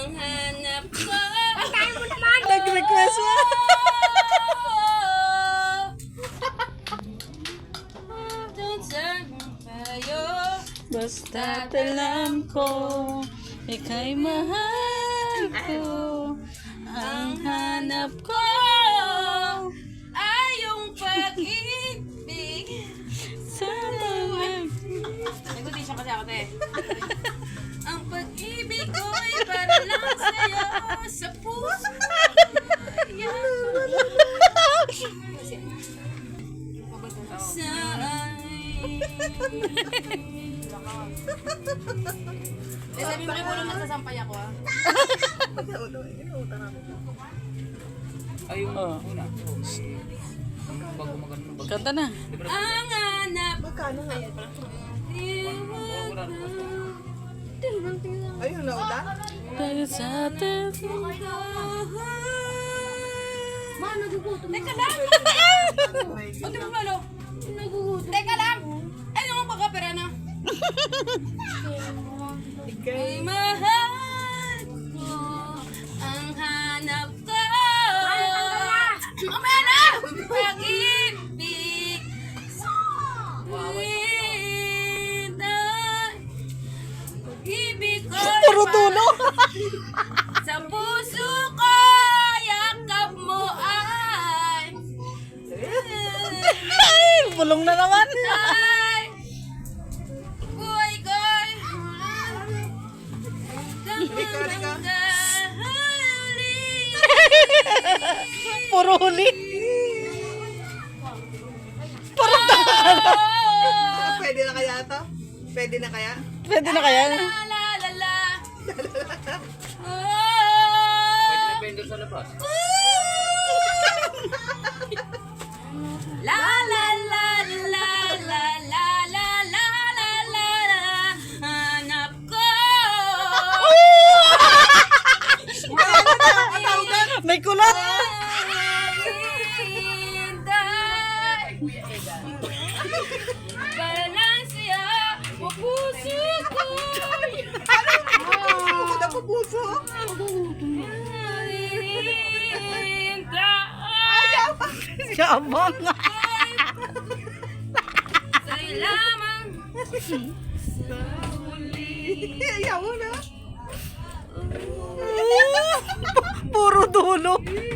Ang hanap ko Kantahan mo naman! Nag-request mo. Don't turn tayo Basta alam ko, ika'y mahal ko. Ang hanap ko Eh, sabi mo kay Polo na sasampay ako ah. Ay, yung Oh. una. Yung bago maganda bago. Kanta na. Libre. Ang anak Magkano nga yan? Wala na. Ayun, naulan? Pero sa atin. Ma, nagugutom Teka lang! Ano ba, Lolo? Nagugutom. Teka lang! Ay, yung pagkapera na. Ay, mahal ko ang hanap ko. Mamaya na! Pag-ibig Pag-ibig ko Puro dulo. Sa puso ko Yakap mo ay Ay, bulong na naman. Halika, halika. Puro huli. Pwede na kaya ito? Pwede na kaya? Pwede na kaya? La la la la Pwede na vendor sa labas. May kulot. Balansya o puso ko Ako na po puso. Yabang. Sa'yo lamang Sa huli Ayaw na. Oh.